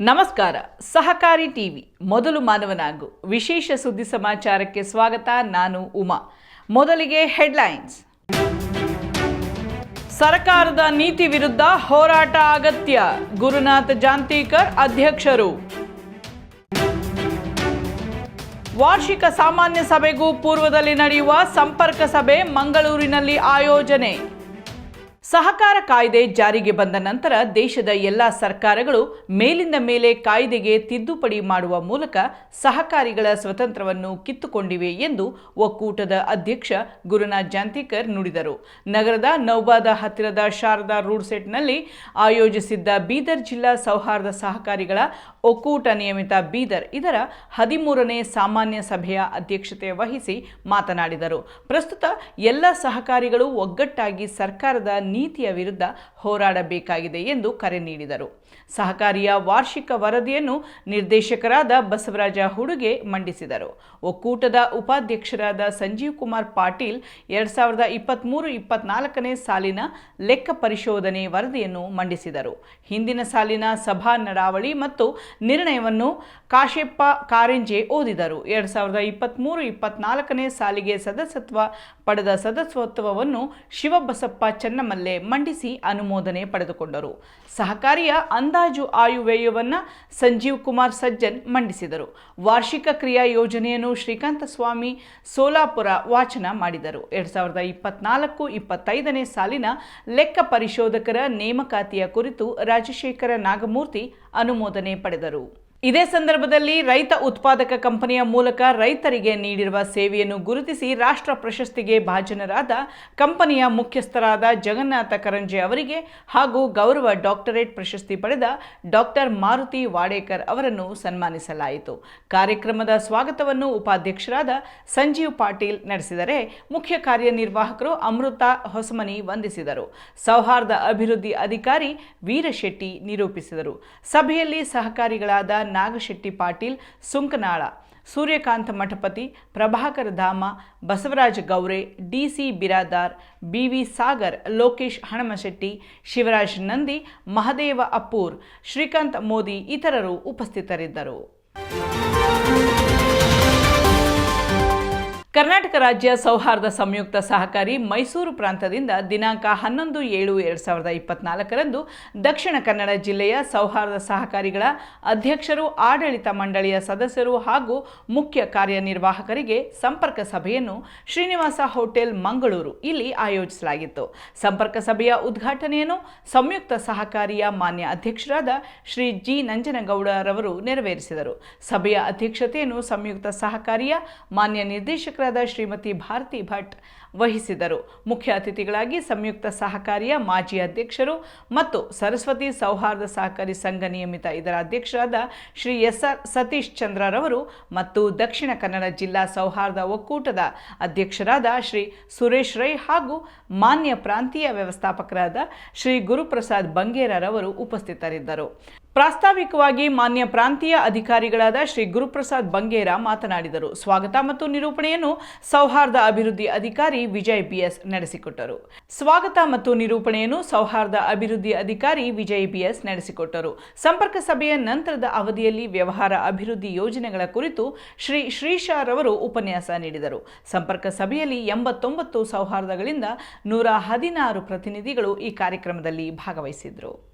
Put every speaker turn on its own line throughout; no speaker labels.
ನಮಸ್ಕಾರ, ಸಹಕಾರಿ ಟಿವಿ, ಮೊದಲು ಮಾನವನಾಗು, ವಿಶೇಷ ಸುದ್ದಿ ಸಮಾಚಾರಕ್ಕೆ ಸ್ವಾಗತ, ನಾನು ಉಮಾ. ಮೊದಲಿಗೆ ಹೆಡ್ಲೈನ್ಸ್. ಸರ್ಕಾರದ ನೀತಿ ವಿರುದ್ಧ ಹೋರಾಟ ಅಗತ್ಯ, ಗುರುನಾಥ್ ಜಾಂತೀಕರ್ ಅಧ್ಯಕ್ಷರು. ವಾರ್ಷಿಕ ಸಾಮಾನ್ಯ ಸಭೆಗೂ ಪೂರ್ವದಲ್ಲಿ ನಡೆಯುವ ಸಂಪರ್ಕ ಸಭೆ, ಮಂಗಳೂರಿನಲ್ಲಿ ಆಯೋಜನೆ. ಸಹಕಾರ ಕಾಯ್ದೆ ಜಾರಿಗೆ ಬಂದ ನಂತರ ದೇಶದ ಎಲ್ಲ ಸರ್ಕಾರಗಳು ಮೇಲಿಂದ ಮೇಲೆ ಕಾಯ್ದೆಗೆ ತಿದ್ದುಪಡಿ ಮಾಡುವ ಮೂಲಕ ಸಹಕಾರಿಗಳ ಸ್ವತಂತ್ರವನ್ನು ಕಿತ್ತುಕೊಂಡಿವೆ ಎಂದು ಒಕ್ಕೂಟದ ಅಧ್ಯಕ್ಷ ಗುರುನಾಥ್ ಜಾಂತಿಕರ್ ನುಡಿದರು. ನಗರದ ನೌಬಾದ ಹತ್ತಿರದ ಶಾರದಾ ರೂಡ್ಸೆಟ್ನಲ್ಲಿ ಆಯೋಜಿಸಿದ್ದ ಬೀದರ್ ಜಿಲ್ಲಾ ಸೌಹಾರ್ದ ಸಹಕಾರಿಗಳ ಒಕ್ಕೂಟ ನಿಯಮಿತ ಬೀದರ್ ಇದರ ಹದಿಮೂರನೇ ಸಾಮಾನ್ಯ ಸಭೆಯ ಅಧ್ಯಕ್ಷತೆ ವಹಿಸಿ ಮಾತನಾಡಿದರು. ಪ್ರಸ್ತುತ ಎಲ್ಲ ಸಹಕಾರಿಗಳು ಒಗ್ಗಟ್ಟಾಗಿ ಸರ್ಕಾರದ ನೀತಿಯ ವಿರುದ್ಧ ಹೋರಾಡಬೇಕಾಗಿದೆ ಎಂದು ಕರೆ ನೀಡಿದರು. ಸಹಕಾರಿಯ ವಾರ್ಷಿಕ ವರದಿಯನ್ನು ನಿರ್ದೇಶಕರಾದ ಬಸವರಾಜ ಹುಡುಗೆ ಮಂಡಿಸಿದರು. ಒಕ್ಕೂಟದ ಉಪಾಧ್ಯಕ್ಷರಾದ ಸಂಜೀವ್ ಕುಮಾರ್ ಪಾಟೀಲ್ ಎರಡ್ ಸಾವಿರದ ಇಪ್ಪತ್ತ್ಮೂರು ಇಪ್ಪತ್ನಾಲ್ಕನೇ ಸಾಲಿನ ಲೆಕ್ಕ ಪರಿಶೋಧನೆ ವರದಿಯನ್ನು ಮಂಡಿಸಿದರು. ಹಿಂದಿನ ಸಾಲಿನ ಸಭಾ ನಡಾವಳಿ ಮತ್ತು ನಿರ್ಣಯವನ್ನು ಕಾಶೆಪ್ಪ ಕಾರೆಂಜೆ ಓದಿದರು. ಎರಡ್ ಸಾವಿರದ ಇಪ್ಪತ್ತ್ಮೂರು ಇಪ್ಪತ್ನಾಲ್ಕನೇ ಸಾಲಿಗೆ ಸದಸ್ಯತ್ವ ಪಡೆದ ಸದಸ್ಯತ್ವವನ್ನು ಶಿವಬಸಪ್ಪ ಚನ್ನಮಲ್ಲೆ ಮಂಡಿಸಿ ಅನುಮೋದನೆ ಪಡೆದುಕೊಂಡರು. ಸಹಕಾರಿಯ ಅಂದಾಜು ಆಯುವ್ಯಯವನ್ನು ಸಂಜೀವ್ ಕುಮಾರ್ ಸಜ್ಜನ್ ಮಂಡಿಸಿದರು. ವಾರ್ಷಿಕ ಕ್ರಿಯಾ ಯೋಜನೆಯನ್ನು ಶ್ರೀಕಾಂತ ಸ್ವಾಮಿ ಸೋಲಾಪುರ ವಾಚನ ಮಾಡಿದರು. ಎರಡ್ ಸಾವಿರದ ಇಪ್ಪತ್ನಾಲ್ಕು ಇಪ್ಪತ್ತೈದನೇ ಸಾಲಿನ ಲೆಕ್ಕ ಪರಿಶೋಧಕರ ನೇಮಕಾತಿಯ ಕುರಿತು ರಾಜಶೇಖರ ನಾಗಮೂರ್ತಿ ಅನುಮೋದನೆ ಪಡೆದರು. ಇದೇ ಸಂದರ್ಭದಲ್ಲಿ ರೈತ ಉತ್ಪಾದಕ ಕಂಪನಿಯ ಮೂಲಕ ರೈತರಿಗೆ ನೀಡಿರುವ ಸೇವೆಯನ್ನು ಗುರುತಿಸಿ ರಾಷ್ಟ್ರ ಪ್ರಶಸ್ತಿಗೆ ಭಾಜನರಾದ ಕಂಪನಿಯ ಮುಖ್ಯಸ್ಥರಾದ ಜಗನ್ನಾಥ ಕರಂಜೆ ಅವರಿಗೆ ಹಾಗೂ ಗೌರವ ಡಾಕ್ಟರೇಟ್ ಪ್ರಶಸ್ತಿ ಪಡೆದ ಡಾಕ್ಟರ್ ಮಾರುತಿ ವಾಡೇಕರ್ ಅವರನ್ನು ಸನ್ಮಾನಿಸಲಾಯಿತು. ಕಾರ್ಯಕ್ರಮದ ಸ್ವಾಗತವನ್ನು ಉಪಾಧ್ಯಕ್ಷರಾದ ಸಂಜೀವ್ ಪಾಟೀಲ್ ನಡೆಸಿದರೆ ಮುಖ್ಯ ಕಾರ್ಯನಿರ್ವಾಹಕರು ಅಮೃತ ಹೊಸಮನಿ ವಂದಿಸಿದರು. ಸೌಹಾರ್ದ ಅಭಿವೃದ್ಧಿ ಅಧಿಕಾರಿ ವೀರಶೆಟ್ಟಿ ನಿರೂಪಿಸಿದರು. ಸಭೆಯಲ್ಲಿ ಸಹಕಾರಿಗಳಾದ Nagashetti Patil, ಸುಂಕನಾಳ, Suryakanta Mathapati, Prabhakara Dhama, Basavaraja Gaure, D C Biradar, B V Sagar, Lokesh Hanamashetti, Shivaraj Nandi, Mahadeva Appur, Srikanth Modi ಇತರರು ಉಪಸ್ಥಿತರಿದ್ದರು. ಕರ್ನಾಟಕ ರಾಜ್ಯ ಸೌಹಾರ್ದ ಸಂಯುಕ್ತ ಸಹಕಾರಿ ಮೈಸೂರು ಪ್ರಾಂತದಿಂದ ದಿನಾಂಕ ಹನ್ನೊಂದು ಏಳು ಎರಡು ಸಾವಿರದ ಇಪ್ಪತ್ನಾಲ್ಕರಂದು ದಕ್ಷಿಣ ಕನ್ನಡ ಜಿಲ್ಲೆಯ ಸೌಹಾರ್ದ ಸಹಕಾರಿಗಳ ಅಧ್ಯಕ್ಷರು, ಆಡಳಿತ ಮಂಡಳಿಯ ಸದಸ್ಯರು ಹಾಗೂ ಮುಖ್ಯ ಕಾರ್ಯನಿರ್ವಾಹಕರಿಗೆ ಸಂಪರ್ಕ ಸಭೆಯನ್ನು ಶ್ರೀನಿವಾಸ ಹೋಟೆಲ್ ಮಂಗಳೂರು ಇಲ್ಲಿ ಆಯೋಜಿಸಲಾಗಿತ್ತು. ಸಂಪರ್ಕ ಸಭೆಯ ಉದ್ಘಾಟನೆಯನ್ನು ಸಂಯುಕ್ತ ಸಹಕಾರಿಯ ಮಾನ್ಯ ಅಧ್ಯಕ್ಷರಾದ ಶ್ರೀ ಜಿ ನಂಜನಗೌಡರವರು ನೆರವೇರಿಸಿದರು. ಸಭೆಯ ಅಧ್ಯಕ್ಷತೆಯನ್ನು ಸಂಯುಕ್ತ ಸಹಕಾರಿಯ ಮಾನ್ಯ ನಿರ್ದೇಶಕರಾದ ಶ್ರೀಮತಿ ಭಾರತಿ ಭಟ್ ವಹಿಸಿದರು. ಮುಖ್ಯ ಅತಿಥಿಗಳಾಗಿ ಸಂಯುಕ್ತ ಸಹಕಾರಿಯ ಮಾಜಿ ಅಧ್ಯಕ್ಷರು ಮತ್ತು ಸರಸ್ವತಿ ಸೌಹಾರ್ದ ಸಹಕಾರಿ ಸಂಘ ನಿಯಮಿತ ಇದರ ಅಧ್ಯಕ್ಷರಾದ ಶ್ರೀ ಎಸ್ ಆರ್ ಸತೀಶ್ ಚಂದ್ರರವರು ಮತ್ತು ದಕ್ಷಿಣ ಕನ್ನಡ ಜಿಲ್ಲಾ ಸೌಹಾರ್ದ ಒಕ್ಕೂಟದ ಅಧ್ಯಕ್ಷರಾದ ಶ್ರೀ ಸುರೇಶ್ ರೈ ಹಾಗೂ ಮಾನ್ಯ ಪ್ರಾಂತೀಯ ವ್ಯವಸ್ಥಾಪಕರಾದ ಶ್ರೀ ಗುರುಪ್ರಸಾದ್ ಬಂಗೇರರವರು ಉಪಸ್ಥಿತರಿದ್ದರು. ಪ್ರಾಸ್ತಾವಿಕವಾಗಿ ಮಾನ್ಯ ಪ್ರಾಂತೀಯ ಅಧಿಕಾರಿಗಳಾದ ಶ್ರೀ ಗುರುಪ್ರಸಾದ್ ಬಂಗೇರ ಮಾತನಾಡಿದರು. ಸ್ವಾಗತ ಮತ್ತು ನಿರೂಪಣೆಯನ್ನು ಸೌಹಾರ್ದ ಅಭಿವೃದ್ಧಿ ಅಧಿಕಾರಿ ವಿಜಯ್ ಬಿಎಸ್ ನಡೆಸಿಕೊಟ್ಟರು. ಸ್ವಾಗತ ಮತ್ತು ನಿರೂಪಣೆಯನ್ನು ಸೌಹಾರ್ದ ಅಭಿವೃದ್ಧಿ ಅಧಿಕಾರಿ ವಿಜಯ್ ಬಿಎಸ್ ನಡೆಸಿಕೊಟ್ಟರು. ಸಂಪರ್ಕ ಸಭೆಯ ನಂತರದ ಅವಧಿಯಲ್ಲಿ ವ್ಯವಹಾರ ಅಭಿವೃದ್ಧಿ ಯೋಜನೆಗಳ ಕುರಿತು ಶ್ರೀ ಶ್ರೀಶಾರವರು ಉಪನ್ಯಾಸ ನೀಡಿದರು. ಸಂಪರ್ಕ ಸಭೆಯಲ್ಲಿ ಎಂಬತ್ತೊಂಬತ್ತು ಸೌಹಾರ್ದಗಳಿಂದ ನೂರ ಹದಿನಾರು ಪ್ರತಿನಿಧಿಗಳು ಈ ಕಾರ್ಯಕ್ರಮದಲ್ಲಿ ಭಾಗವಹಿಸಿದರು.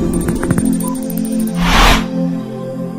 Thank you.